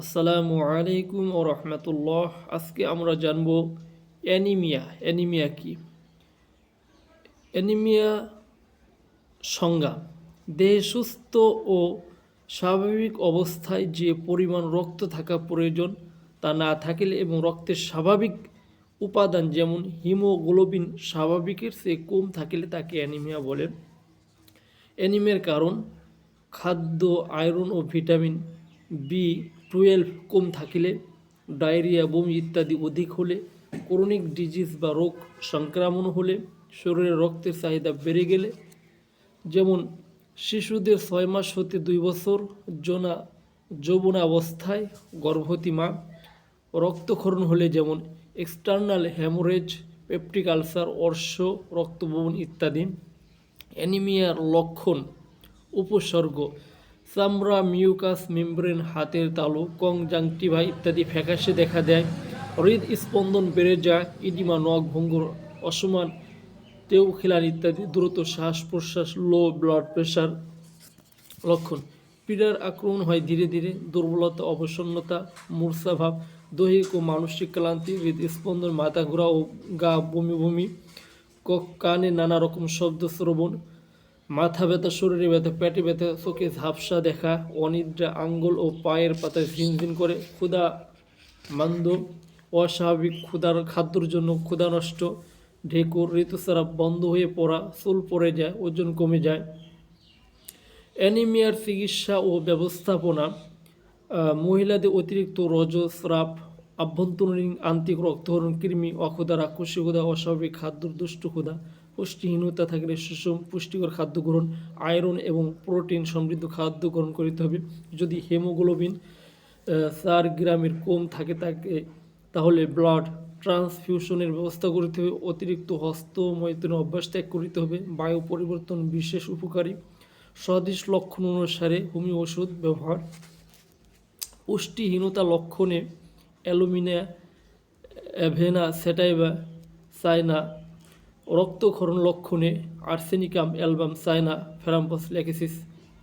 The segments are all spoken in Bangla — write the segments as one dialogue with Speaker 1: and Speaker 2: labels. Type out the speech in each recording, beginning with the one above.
Speaker 1: আসসালামু আলাইকুম ও রহমতুল্লাহ। আজকে আমরা জানব অ্যানিমিয়া। অ্যানিমিয়া কি? অ্যানিমিয়া সংজ্ঞা, দেহে সুস্থ ও স্বাভাবিক অবস্থায় যে পরিমাণ রক্ত থাকা প্রয়োজন তা না থাকলে এবং রক্তের স্বাভাবিক উপাদান যেমন হিমোগ্লোবিন স্বাভাবিকের চেয়ে কম থাকলে তাকে অ্যানিমিয়া বলেন। অ্যানিমিয়ার কারণ, খাদ্য, আয়রন ও ভিটামিন বি টুয়েলভ কম থাকিলে, ডায়রিয়া, বমি ইত্যাদি অধিক হলে ক্রনিক ডিজিজ বা রোগ সংক্রমণ হলে, শরীরে রক্তের চাহিদা বেড়ে গেলে, যেমন শিশুদের ছয় মাস হতে দুই বছর, জনা যৌবনাবস্থায় গর্ভবতী মা, রক্তক্ষরণ হলে যেমন এক্সটার্নাল হ্যামোরেজ পেপটিক আলসার অর্শ রক্তবমন ইত্যাদি অ্যানিমিয়ার লক্ষণ, উপসর্গ চামড়া, মিউকাস, মেমব্রেন, হাতের তালু কংজাংটিভা ইত্যাদি ফ্যাকাশে দেখা দেয়। হৃদ স্পন্দন বেড়ে যায়, ইডিমা, নখ, ভঙ্গুর, অসমান তেউ খিলান ইত্যাদি দ্রুত শ্বাস প্রশ্বাস, লো ব্লাড প্রেশার লক্ষণ। পীড়ার আক্রমণ হয় ধীরে ধীরে, দুর্বলতা, অবসন্নতা মূর্ছাভাব দৈহিক ও মানসিক ক্লান্তি হৃদস্পন্দন মাথা ঘোরা ও গা বমি বমি কানে নানা রকম শব্দ, শ্রবণ মাথা ব্যথা, শরীরে ব্যথা, পেটে ব্যথা, চোখে ঝাপসা দেখা, অনিদ্রা, আঙ্গুল ও পায়ের পাতায় ঝিনঝিন করে ক্ষুধা মান্দ, অস্বাভাবিক ক্ষুধার খাদ্যর জন্য ক্ষুধা নষ্ট, ঢেকুর, ঋতুস্রাব বন্ধ হয়ে পড়া, চুল পড়ে যায়, ওজন কমে যায়। অ্যানিমিয়ার চিকিৎসা ও ব্যবস্থাপনা মহিলাদের অতিরিক্ত রজস্রাব, আভ্যন্তরীণ আন্তিক রক্তহরণ, কৃমি, অক্ষুধা, রাক্ষসী ক্ষুধা, অস্বাভাবিক খাদ্য দুষ্ট ক্ষুধা পুষ্টিহীনতা থাকলে সুষম পুষ্টিকর খাদ্য গ্রহণ, আয়রন এবং প্রোটিন সমৃদ্ধ খাদ্য গ্রহণ করতে হবে যদি হেমোগ্লোবিন চার গ্রামের কম থাকে তাকে, তাহলে ব্লাড ট্রান্সফিউশনের ব্যবস্থা করতে হবে অতিরিক্ত হস্ত মৈথুন অভ্যাস ত্যাগ করতে হবে বায়ু পরিবর্তন বিশেষ উপকারী। সদৃশ লক্ষণ অনুসারে হোমিও ওষুধ ব্যবহার। পুষ্টিহীনতা লক্ষণে অ্যালুমিনিয়া, অ্যাভেনা সেটাইবা সাইনা রক্তক্ষরণ লক্ষণে আর্সেনিকাম অ্যালবাম সাইনা ফেরাম্পাস ল্যাকেসিস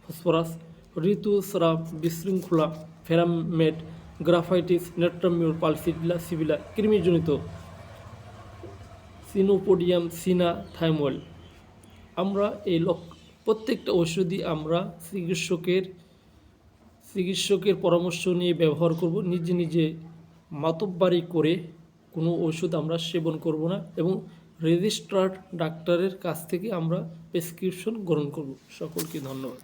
Speaker 1: ফসফরাস ঋতুস্রাব বিশৃঙ্খলা ফেরামেট গ্রাফাইটিস নেট্রামিউর পালসিডিলা সিভিলা কৃমিজনিত সিনোপোডিয়াম সিনা থাইময়েল আমরা এই প্রত্যেকটা ওষুধই আমরা চিকিৎসকের চিকিৎসকের পরামর্শ নিয়ে ব্যবহার করব। নিজে নিজে মাতব্বারি করে কোনো ওষুধ আমরা সেবন করব না এবং রেজিস্ট্রার্ড ডাক্তারের কাছ থেকে আমরা প্রেসক্রিপশন গ্রহণ করব। সকলকে ধন্যবাদ।